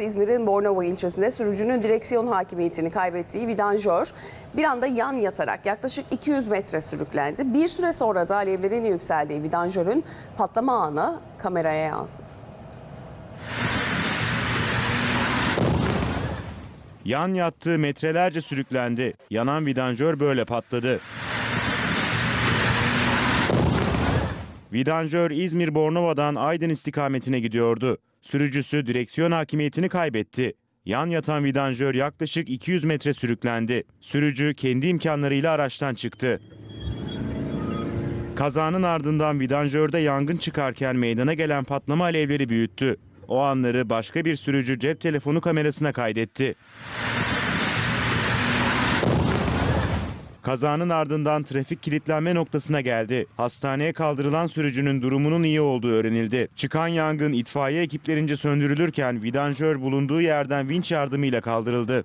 İzmir'in Bornova ilçesinde sürücünün direksiyon hakimiyetini kaybettiği vidanjör bir anda yan yatarak yaklaşık 200 metre sürüklendi. Bir süre sonra da alevlerin yükseldiği vidanjörün patlama anı kameraya yansıdı. Yan yattığı metrelerce sürüklendi. Yanan vidanjör böyle patladı. Vidanjör İzmir Bornova'dan Aydın istikametine gidiyordu. Sürücüsü direksiyon hakimiyetini kaybetti. Yan yatan vidanjör yaklaşık 200 metre sürüklendi. Sürücü kendi imkanlarıyla araçtan çıktı. Kazanın ardından vidanjörde yangın çıkarken meydana gelen patlama alevleri büyüttü. O anları başka bir sürücü cep telefonu kamerasına kaydetti. Kazanın ardından trafik kilitlenme noktasına geldi. Hastaneye kaldırılan sürücünün durumunun iyi olduğu öğrenildi. Çıkan yangın itfaiye ekiplerince söndürülürken vidanjör bulunduğu yerden vinç yardımıyla kaldırıldı.